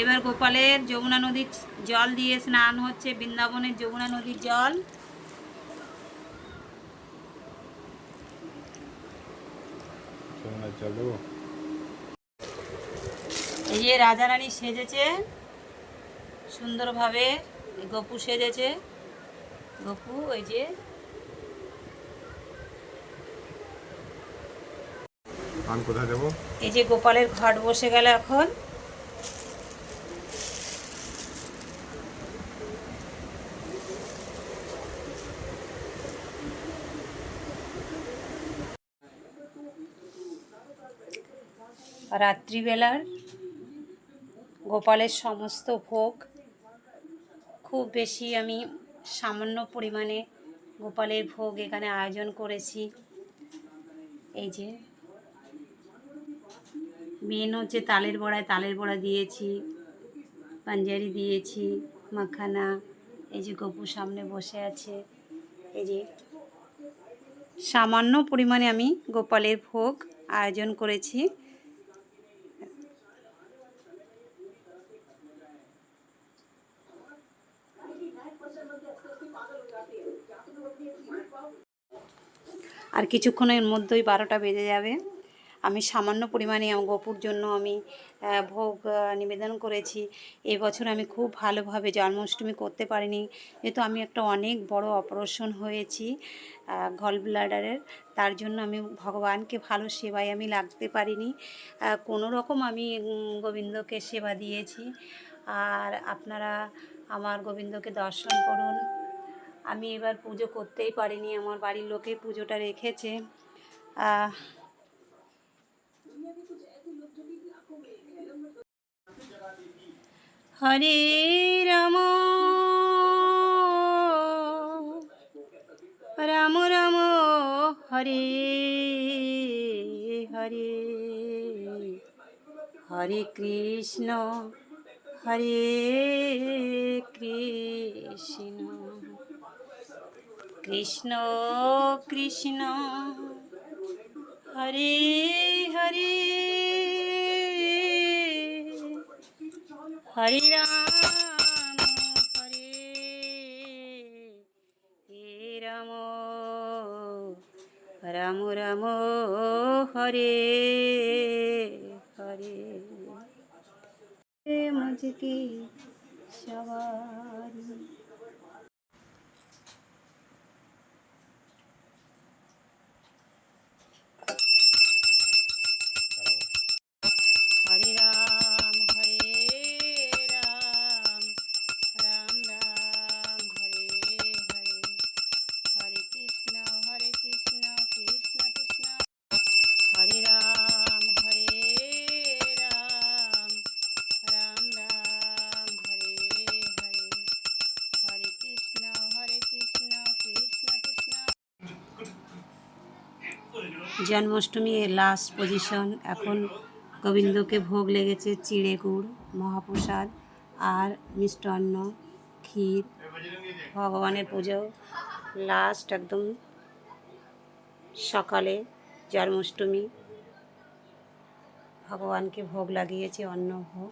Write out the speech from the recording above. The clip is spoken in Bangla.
এবার গোপালের যমুনা নদীর জল দিয়ে স্নান হচ্ছে বৃন্দাবনের যমুনা নদীর জল। চলো। এই যে রাজা রানী সেজেছে সুন্দরভাবে গপু সেজেছে। গপু ওই যে। এই যে গোপালের ঘট বসে গেল এখন। রাত্রিবেলার গোপালের সমস্ত ভোগ। খুব বেশি আমি সামান্য পরিমাণে গোপালের ভোগ এখানে আয়োজন করেছি। এই যে মেন হচ্ছে তালের বড়ায় তালের বড়া দিয়েছি পাঞ্জারি দিয়েছি, মাখানা, এই যে গপু সামনে বসে আছে। এই যে সামান্য পরিমাণে আমি গোপালের ভোগ আয়োজন করেছি। আর কিছুক্ষণের মধ্যেই বারোটা বেজে যাবে। আমি সামান্য পরিমাণে গপুর জন্য আমি ভোগ নিবেদন করেছি। এবছর আমি খুব ভালোভাবে জন্মাষ্টমী করতে পারিনি। যেহেতু আমি একটা অনেক বড় অপারেশন হয়েছি গল ব্লাডারের তার জন্য আমি ভগবানকে ভালো সেবায় আমি লাগতে পারিনি। কোনো রকম আমি গোবিন্দকে সেবা দিয়েছি। আর আপনারা আমার গোবিন্দকে দর্শন করুন। আমি এবার পুজো করতেই পারিনি, আমার বাড়ির লোকে পুজোটা রেখেছে। হরে রাম। রাম রাম, হরে হরে। হরে কৃষ্ণ হরে কৃষ্ণ। কৃষ্ণ কৃষ্ণ। হরে হরে। হরে রাম হরে। রাম রাম রাম হরে হরে। সবারি হরে রাম হরে রাম রাম রাম হরে হরে হরে কৃষ্ণ হরে কৃষ্ণ কৃষ্ণ কৃষ্ণ হরে রাম হরে রাম রাম রাম হরে হরে হরে কৃষ্ণ হরে কৃষ্ণ কৃষ্ণ কৃষ্ণ জন্মাষ্টমীর লাস্ট পজিশন এখন গোবিন্দকে ভোগ লেগেছে চিড়ে গুড়, মহাপ্রসাদ আর মিষ্টান্ন ক্ষীর, ভগবানের পুজো। লাস্ট একদম সকালে জন্মাষ্টমী ভগবানকে ভোগ লাগিয়েছে অন্ন ভোগ।